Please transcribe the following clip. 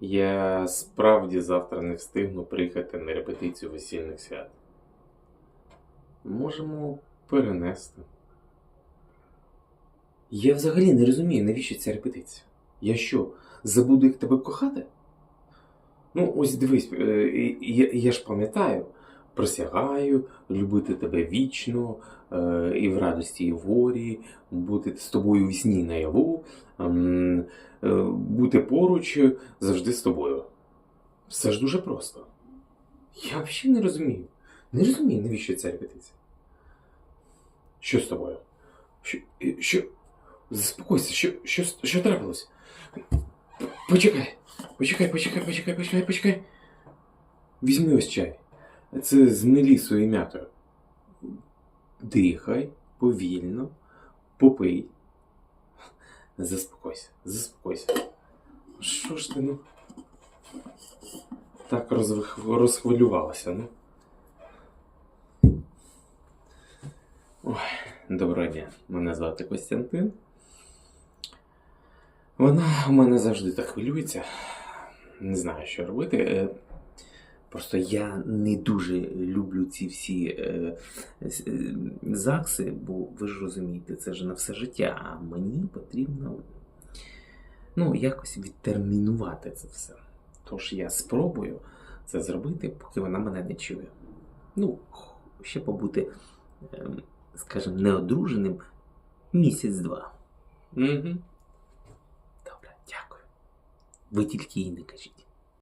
Я справді завтра не встигну приїхати на репетицію весільних свят. Можемо перенести. Я взагалі не розумію, навіщо ця репетиція. Я що, забуду їх тебе кохати? Ну, ось дивись, е, я, я ж пам'ятаю, присягаю любити тебе вічно, е, і в радості, і в горі, бути з тобою у сні наяву, ем, е, бути поруч завжди з тобою. Все ж дуже просто. Я взагалі не розумію. Не розумію, навіщо ця репетиція. Що з тобою? Що? е, що? Заспокойся, що, що, що трапилось? Почекай, почекай, почекай, почекай, почекай, почекай. Візьми ось чай. Це з мелісою і м'ятою. Дихай повільно, попий. Заспокойся, заспокойся. Що ж ти, ну? Так розвих... розхвилювалася, ну. Ой, доброго дня. Мене звати Костянтин. Вона у мене завжди так хвилюється. Не знаю, що робити. Е, Просто я не дуже люблю ці всі е, е, ЗАГСи, бо ви ж розумієте, це ж на все життя, а мені потрібно ну, якось відтермінувати це все. Тож я спробую це зробити, поки вона мене не чує. Ну, ще побути, ем, скажімо, неодруженим місяць-два. Угу. Добре, дякую. Ви тільки їй не кажіть.